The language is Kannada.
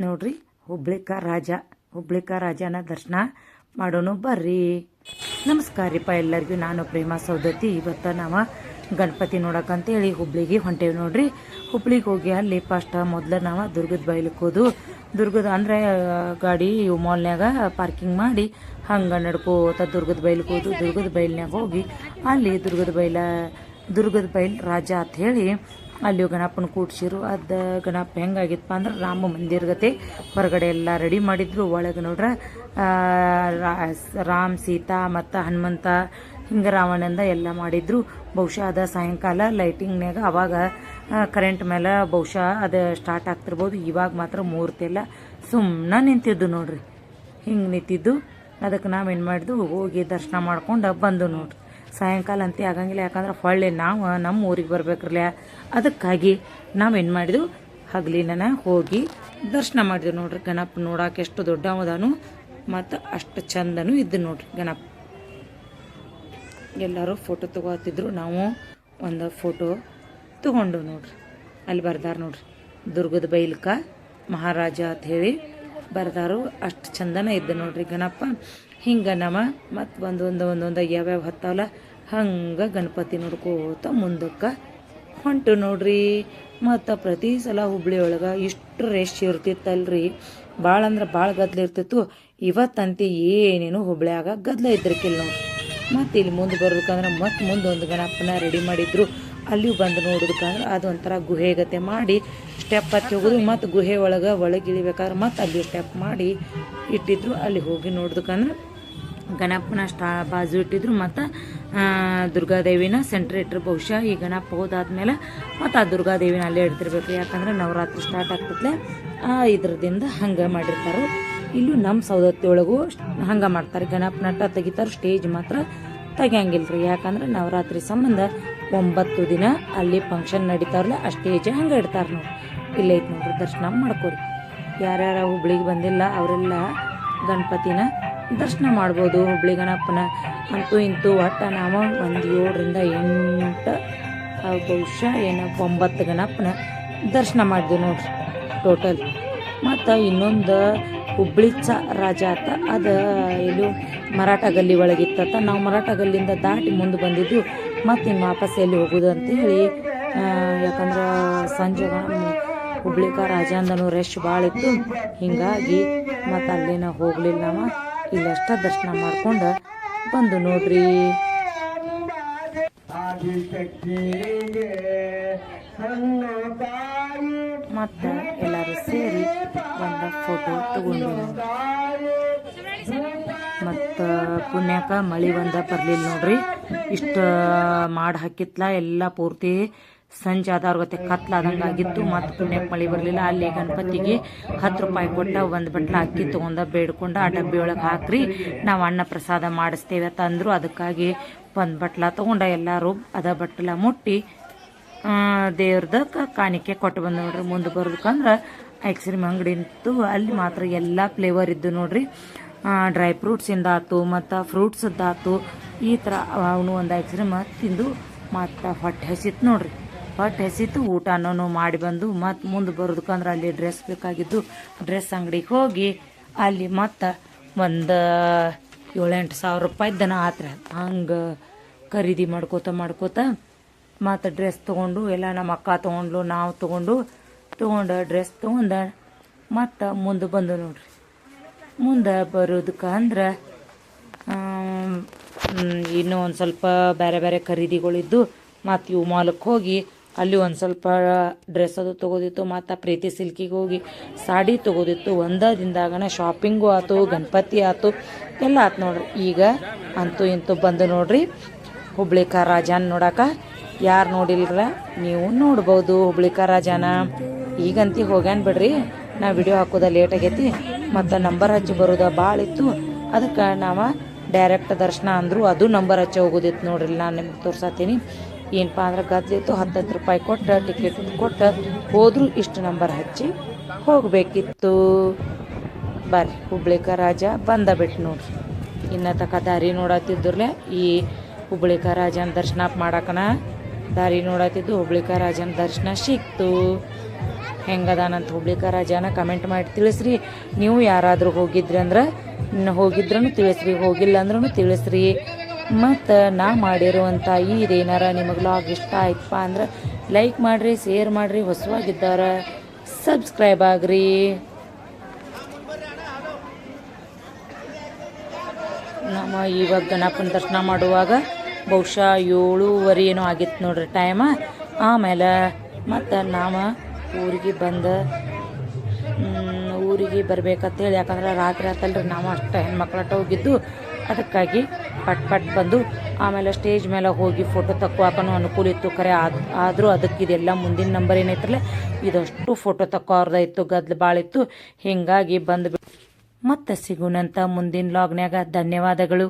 ನೋಡ್ರಿ, ಹುಬ್ಳಿಕ ರಾಜ, ಹುಬ್ಳಿಕ ರಾಜನ ದರ್ಶನ ಮಾಡೋಣ ಬರ್ರಿ. ನಮಸ್ಕಾರ ರೀಪ್ಪ ಎಲ್ಲರಿಗೂ, ನಾನು ಪ್ರೇಮ ಸೌದತ್ತಿ ಇವತ್ತು ನಾವು ಗಣಪತಿ ನೋಡಕ್ಕಂತೇಳಿ ಹುಬ್ಳಿಗೆ ಹೊಂಟೇವಿ ನೋಡ್ರಿ. ಹುಬ್ಳಿಗೆ ಹೋಗಿ ಅಲ್ಲಿ ಫಸ್ಟ್ ಮೊದ್ಲು ನಾವು ದುರ್ಗದ ಬೈಲಕ್ಕೆ ಹೋದು. ದುರ್ಗದ ಅಂದರೆ ಗಾಡಿ ಮಾಲ್ನ್ಯಾಗ ಪಾರ್ಕಿಂಗ್ ಮಾಡಿ ಹಂಗೆ ನಡ್ಕೋತ ದುರ್ಗದ ಬೈಲಿಗೆ ಹೋದು. ದುರ್ಗದ ಬೈಲ್ನ್ಯಾಗ ಹೋಗಿ ಅಲ್ಲಿ ದುರ್ಗದ ಬೈಲ, ದುರ್ಗದ ಬೈಲ್ ರಾಜ ಅಂತ ಹೇಳಿ ಅಲ್ಲಿ ಗಣಪನ ಕೂಡ್ಸಿರು. ಅದು ಗಣಪ ಹೆಂಗಾಗಿತ್ತಪ್ಪ ಅಂದ್ರೆ ರಾಮ ಮಂದಿರಗತೆ ಹೊರಗಡೆ ಎಲ್ಲ ರೆಡಿ ಮಾಡಿದ್ರು. ಒಳಗೆ ನೋಡ್ರ ರಾಮ್, ಸೀತಾ ಮತ್ತು ಹನುಮಂತ ಹಿಂಗೆ ರಾವಣಂದ ಎಲ್ಲ ಮಾಡಿದ್ರು. ಬಹುಶಃ ಅದ ಸಾಯಂಕಾಲ ಲೈಟಿಂಗ್ನಾಗ ಅವಾಗ ಕರೆಂಟ್ ಮೇಲೆ ಬಹುಶಃ ಅದು ಸ್ಟಾರ್ಟ್ ಆಗ್ತಿರ್ಬೋದು. ಇವಾಗ ಮಾತ್ರ ಮೂರ್ತಿ ಎಲ್ಲ ಸುಮ್ಮನೆ ನಿಂತಿದ್ದು ನೋಡ್ರಿ. ಹಿಂಗೆ ನಿಂತಿದ್ದು. ಅದಕ್ಕೆ ನಾವೇನು ಮಾಡಿದ್ವು? ಹೋಗಿ ದರ್ಶನ ಮಾಡ್ಕೊಂಡು ಬಂದು ನೋಡ್ರಿ. ಸಾಯಂಕಾಲ ಅಂತ ಆಗಂಗಿಲ್ಲ. ಯಾಕಂದ್ರೆ ಹೊಳ್ಳಿ ನಾವು, ನಮ್ಮ ಊರಿಗೆ ಬರ್ಬೇಕ್ರಲ್ಲ ಅದಕ್ಕಾಗಿ ನಾವು ಏನು ಮಾಡಿದ್ವು? ಹಗಲಿನ ಹೋಗಿ ದರ್ಶನ ಮಾಡಿದ್ವಿ ನೋಡ್ರಿ. ಗಣಪ ನೋಡಕ್ಕೆ ಎಷ್ಟು ದೊಡ್ಡವದಾನು, ಮತ್ತು ಅಷ್ಟು ಚಂದನೂ ಇದ್ದು ನೋಡ್ರಿ ಗಣಪ. ಎಲ್ಲರೂ ಫೋಟೋ ತಗೋತಿದ್ರು. ನಾವು ಒಂದು ಫೋಟೋ ತಗೊಂಡು ನೋಡ್ರಿ. ಅಲ್ಲಿ ಬರ್ದಾರ ನೋಡ್ರಿ. ದುರ್ಗದ ಬೈಲ್ಕ ಮಹಾರಾಜ ಅಂತ ಹೇಳಿ. ಬರ್ದಾರು, ಅಷ್ಟು ಚಂದನ ಇದ್ದ ನೋಡ್ರಿ ಗಣಪ ಹಿಂಗೆ ನಮ್ಮ ಮತ್ತು ಒಂದೊಂದು ಒಂದೊಂದು ಯಾವ್ಯಾವ ಹತ್ತಾವಲ್ಲ ಹಂಗೆ ಗಣಪತಿ ನೋಡ್ಕೋತ ಮುಂದಕ್ಕೆ ಹೊಂಟು ನೋಡ್ರಿ. ಮತ್ತು ಪ್ರತಿ ಸಲ ಹುಬ್ಳಿ ಒಳಗೆ ಇಷ್ಟು ರೆಶ್ ಇರ್ತಿತ್ತಲ್ರಿ. ಭಾಳ ಅಂದ್ರೆ ಭಾಳ ಗದ್ಲ ಇರ್ತಿತ್ತು. ಇವತ್ತಂತೆ ಏನೇನು ಹುಬ್ಳ್ಯಾಗ ಗದ್ಲ ಇದ್ರಕಿಲ್ಲ ನೋಡ್ರಿ. ಮತ್ತು ಇಲ್ಲಿ ಮುಂದೆ ಬರ್ಬೇಕಂದ್ರೆ ಮತ್ತೆ ಮುಂದೆ ಒಂದು ಗಣಪನ ರೆಡಿ ಮಾಡಿದ್ರು. ಅಲ್ಲಿಯೂ ಬಂದು ನೋಡೋದಕ್ಕಂದ್ರೆ ಅದು ಒಂಥರ ಗುಹೆಗತೆ ಮಾಡಿ ಸ್ಟೆಪ್ ಹತ್ತಿ ಹೋಗೋದು ಮತ್ತು ಗುಹೆ ಒಳಗೆ ಒಳಗೆ ಇಳಿಬೇಕಾದ್ರೆ ಮತ್ತೆ ಅಲ್ಲಿ ಸ್ಟೆಪ್ ಮಾಡಿ ಇಟ್ಟಿದ್ರು, ಅಲ್ಲಿ ಹೋಗಿ ನೋಡೋದಕ್ಕಂದ್ರೆ ಗಣಪನ ಸ್ಟಾ ಬಾಜು ಇಟ್ಟಿದ್ರು ಮತ್ತು ದುರ್ಗಾದೇವಿನ ಸೆಂಟ್ರ್ ಇಟ್ಟರು ಬಹುಶಃ ಈ ಗಣಪ ಹೋದಾದ್ಮೇಲೆ ಮತ್ತು ಆ ದುರ್ಗಾದೇವಿನ ಅಲ್ಲೇ ಇಡ್ತಿರ್ಬೇಕು. ಯಾಕಂದ್ರೆ ನವರಾತ್ರಿ ಸ್ಟಾರ್ಟ್ ಆಗ್ತತ್ಲೆ ಆ, ಇದ್ರದಿಂದ ಹಂಗೆ ಮಾಡಿರ್ತಾರೆ. ಇಲ್ಲೂ ನಮ್ಮ ಸೌದತ್ತಿ ಒಳಗೂ ಹಂಗೆ ಮಾಡ್ತಾರೆ. ಗಣಪ ನಟ ತೆಗಿತಾರೆ ಸ್ಟೇಜ್ ಮಾತ್ರ ತೆಗಿಯಂಗಿಲ್ಲ ರೀ ಯಾಕಂದ್ರೆ ನವರಾತ್ರಿ ಸಂಬಂಧ ಒಂಬತ್ತು ದಿನ ಅಲ್ಲಿ ಫಂಕ್ಷನ್ ನಡೀತಾರಲ್ಲ ಆ ಸ್ಟೇಜ್ ಹಂಗೆ ಇಡ್ತಾರೆ ನೋಡಿ. ಇಲ್ಲೇ ಐತೆ ನೋಡ್ರಿ, ದರ್ಶನ ಮಾಡ್ಕೋರಿ. ಯಾರ್ಯಾರ ಹುಬ್ಳಿಗೆ ಬಂದಿಲ್ಲ, ಅವರೆಲ್ಲ ಗಣಪತಿನ ದರ್ಶನ ಮಾಡ್ಬೋದು. ಹುಬ್ಳಿ ಗಣಪನ ಅಂತೂ ಇಂತೂ ಒಟ್ಟು ನಾವು ಒಂದು ಏಳರಿಂದ ಎಂಟು ಬಹುಶಃ ಏನು ಒಂಬತ್ತು ಗಣಪನ ದರ್ಶನ ಮಾಡಿದ್ವಿ ನೋಡ್ರಿ ಟೋಟಲ್ ಮತ್ತು ಇನ್ನೊಂದು ಹುಬ್ಳಿ ಚ ರಾಜ ಆತ ಅದು ಇದು ಮರಾಠ ಗಲ್ಲಿ ಒಳಗಿತ್ತತ್ತ ನಾವು ಮರಾಠ ಗಲ್ಲಿಯಿಂದ ದಾಟಿ ಮುಂದೆ ಬಂದಿದ್ದು ಮತ್ತು ಇನ್ನು ವಾಪಸ್ ಎಲ್ಲಿ ಹೋಗೋದು ಅಂತೇಳಿ ಯಾಕಂದ್ರೆ ಸಂಜೆ ಹುಬ್ಳಿಕ ರಾಜ ಅಂದನು ರಶ್ ಭಾಳ ಇತ್ತು. ಹಿಂಗಾಗಿ ಮತ್ತು ಅಲ್ಲಿನ ಹೋಗ್ಲಿಲ್ಲ ನಾವು ಇಲ್ಲಷ್ಟ ದರ್ಶನ ಮಾಡ್ಕೊಂಡು ಬಂದು ನೋಡ್ರಿ. ಮತ್ತು ಎಲ್ಲರೂ ಸೇರಿ ಒಂದು ಫೋಟೋ ತಗೊಂಡು ಮತ್ತು ಪುಣ್ಯಕ ಮಳೆ ಬಂದ ಬರಲಿಲ್ಲ ನೋಡ್ರಿ. ಇಷ್ಟು ಮಾಡಿ ಹಾಕಿತ್ಲ, ಎಲ್ಲ ಪೂರ್ತಿ ಸಂಜೆ ಆದವ್ರ ಗೊತ್ತೆ ಕತ್ಲಾದಂಗೆ ಆಗಿತ್ತು. ಮತ್ತು ಪುಣ್ಯಕ್ಕೆ ಮಳೆ ಬರಲಿಲ್ಲ. ಅಲ್ಲಿ ಗಣಪತಿಗೆ ಹತ್ತು ರೂಪಾಯಿ ಕೊಟ್ಟ ಒಂದು ಬಟ್ಲ ಅಕ್ಕಿ ತೊಗೊಂಡ ಬೇಡ್ಕೊಂಡು ಆ ಡಬ್ಬಿ ಒಳಗೆ ಹಾಕ್ರಿ. ನಾವು ಅನ್ನ ಪ್ರಸಾದ ಮಾಡಿಸ್ತೇವೆ ಅಂತ ಅಂದರು ಅದಕ್ಕಾಗಿ ಒಂದು ಬಟ್ಲ ತೊಗೊಂಡ ಎಲ್ಲರೂ ಅದ ಬಟ್ಲ ಮುಟ್ಟಿ ದೇವ್ರದಕ್ಕೆ ಕಾಣಿಕೆ ಕೊಟ್ಟು ಬಂದ ನೋಡ್ರಿ. ಮುಂದೆ ಬರ್ಬೇಕಂದ್ರೆ ಕ್ರೀಮ್ ಅಂಗಡಿ ಇತ್ತು. ಅಲ್ಲಿ ಮಾತ್ರ ಎಲ್ಲ ಫ್ಲೇವರ್ ಇದ್ದು ನೋಡ್ರಿ. ಡ್ರೈ ಫ್ರೂಟ್ಸಿಂದ ಆತು, ಮತ್ತು ಫ್ರೂಟ್ಸ್ ಆತು. ಈ ಥರ ಅವನು ಒಂದು ಐಸ್ ಕ್ರೀಮ್ ತಿಂದು ಮತ್ತು ಹೊಟ್ಟೆ ಹಸಿತ್ತು ನೋಡ್ರಿ. ಹೊಟ್ಟೆ ಹಸಿತು ಊಟನೂ ಮಾಡಿ ಬಂದು ಮತ್ತು ಮುಂದೆ ಬರೋದಕ್ಕಂದ್ರೆ ಅಲ್ಲಿ ಡ್ರೆಸ್ ಬೇಕಾಗಿದ್ದು ಡ್ರೆಸ್ ಅಂಗಡಿಗೆ ಹೋಗಿ ಅಲ್ಲಿ ಮತ್ತು ಒಂದು ಏಳೆಂಟು ಸಾವಿರ ರೂಪಾಯಿ ದನ ಆತ್ರ. ಹಂಗೆ ಖರೀದಿ ಮಾಡ್ಕೋತ ಮಾಡ್ಕೋತ ಮತ್ತು ಡ್ರೆಸ್ ತೊಗೊಂಡು, ಎಲ್ಲ ನಮ್ಮ ಅಕ್ಕ ತೊಗೊಂಡ್ಲು ನಾವು ತೊಗೊಂಡು ತೊಗೊಂಡು ಡ್ರೆಸ್ ತೊಗೊಂಡು ಮತ್ತು ಮುಂದೆ ಬಂದು ನೋಡ್ರಿ. ಮುಂದೆ ಬರೋದಕ್ಕೆ ಅಂದ್ರೆ ಇನ್ನೂ ಒಂದು ಸ್ವಲ್ಪ ಬೇರೆ ಬೇರೆ ಖರೀದಿಗಳಿದ್ದು, ಮತ್ತು ಇವು ಮಾಲಕ್ಕೆ ಹೋಗಿ ಅಲ್ಲಿ ಒಂದು ಸ್ವಲ್ಪ ಡ್ರೆಸ್ ಅದು ತೊಗೋದಿತ್ತು, ಮತ್ತು ಪ್ರೀತಿ ಸಿಲ್ಕಿಗೆ ಹೋಗಿ ಸಾಡಿ ತೊಗೋದಿತ್ತು. ಒಂದೇ ದಿನದಾಗನ ಶಾಪಿಂಗು ಆಯ್ತು ಗಣಪತಿ ಆಯ್ತು ಎಲ್ಲ ಆಯ್ತು ನೋಡ್ರಿ. ಈಗ ಅಂತೂ ಇಂತೂ ಬಂದು ನೋಡ್ರಿ, ಹುಬ್ಳಿಕ ರಾಜನ್ ನೋಡಾಕ ಯಾರು ನೋಡಿಲ್ರ? ನೀವು ನೋಡ್ಬೋದು ಹುಬ್ಳಿಕ ರಾಜನ. ಈಗಂತಿ ಹೋಗ್ಯಾನ ಬಿಡ್ರಿ. ನಾ ವಿಡಿಯೋ ಹಾಕೋದ ಲೇಟ್ ಆಗೈತಿ. ಮತ್ತು ನಂಬರ್ ಹಚ್ಚಿ ಬರೋದ ಭಾಳ ಇತ್ತು. ಅದಕ್ಕೆ ನಾವು ಡೈರೆಕ್ಟ್ ದರ್ಶನ ಅಂದರು ಅದು ನಂಬರ್ ಹಚ್ಚಿ ಹೋಗೋದಿತ್ತು ನೋಡ್ರಿ ನಾನು ನಿಮ್ಗೆ ತೋರ್ಸತ್ತೀನಿ ಏನಪ್ಪ ಅಂದ್ರೆ ಗದ್ಲಿತ್ತು ಹತ್ತತ್ತು ರೂಪಾಯಿ ಕೊಟ್ಟು ಟಿಕೆಟ್ ಕೊಟ್ಟು, ಹೋದರೂ ಇಷ್ಟು ನಂಬರ್ ಹಚ್ಚಿ ಹೋಗಬೇಕಿತ್ತು. ಬರ್ರಿ ಹುಬ್ಳಿಕ ರಾಜ ಬಂದ ಬಿಟ್ಟು ನೋಡ್ರಿ. ಇನ್ನ ತಕ ದಾರಿ ನೋಡತ್ತಿದ್ರಲೆ ಈ ಹುಬ್ಳಿಕ ರಾಜನ ದರ್ಶನ ಮಾಡಕನ. ದಾರಿ ನೋಡತ್ತಿದ್ದು ಹುಬ್ಳಿಕ ರಾಜನ ದರ್ಶನ ಸಿಕ್ತು. ಹೆಂಗದಾನಂತ ಹುಬ್ಳಿಕ ರಾಜನ ಕಮೆಂಟ್ ಮಾಡಿ ತಿಳಿಸ್ರಿ. ನೀವು ಯಾರಾದರೂ ಹೋಗಿದ್ರಿ ಅಂದ್ರೆ ಹೋಗಿದ್ರೂ ತಿಳಿಸ್ರಿ, ಹೋಗಿಲ್ಲ ಅಂದ್ರೂ ತಿಳಿಸ್ರಿ. ಮತ್ತು ನಾ ಮಾಡಿರುವಂಥ ಇದೇನಾರ ನಿಮಗೆ ಲಾಗ್ ಇಷ್ಟ ಆಯ್ತಪ್ಪ ಅಂದ್ರೆ ಲೈಕ್ ಮಾಡಿರಿ ಶೇರ್ ಮಾಡಿರಿ, ಹೊಸವಾಗಿದ್ದಾರೆ ಸಬ್ಸ್ಕ್ರೈಬ್ ಆಗ್ರಿ. ನಮ್ಮ ಇವಾಗ ಗಣಪನ ದರ್ಶನ ಮಾಡುವಾಗ ಬಹುಶಃ ಏಳೂವರೆ ಏನೋ ಆಗಿತ್ತು ನೋಡ್ರಿ ಟೈಮ ಆಮೇಲೆ ಮತ್ತು ನಾವು ಊರಿಗೆ ಬಂದು ಊರಿಗೆ ಬರ್ಬೇಕಂತೇಳಿ, ಯಾಕಂದ್ರೆ ರಾತ್ರಿ ಆತಲ್ರಿ ನಾವು ಅಷ್ಟು ಹೆಣ್ಮಕ್ಳಟ ಹೋಗಿದ್ದು. ಅದಕ್ಕಾಗಿ ಪಟ್ ಪಟ್ ಬಂದು ಆಮೇಲೆ ಸ್ಟೇಜ್ ಮೇಲೆ ಹೋಗಿ ಫೋಟೋ ತಕ್ಕೋಕನೂ ಅನುಕೂಲ ಇತ್ತು. ಆದ, ಆದರೂ ಅದಕ್ಕೆ ಇದೆಲ್ಲ ಮುಂದಿನ ನಂಬರ್ ಏನೈತ್ರಲ್ಲ ಇದಷ್ಟು ಫೋಟೋ ತಕ್ಕೋರ್ದಾಯಿತ್ತು ಗದ್ಲು ಭಾಳ ಇತ್ತು. ಹೀಗಾಗಿ ಬಂದು ಮತ್ತೆ ಸಿಗುನಂತ ಮುಂದಿನ ಲಾಗ್ನ್ಯಾಗ ಧನ್ಯವಾದಗಳು.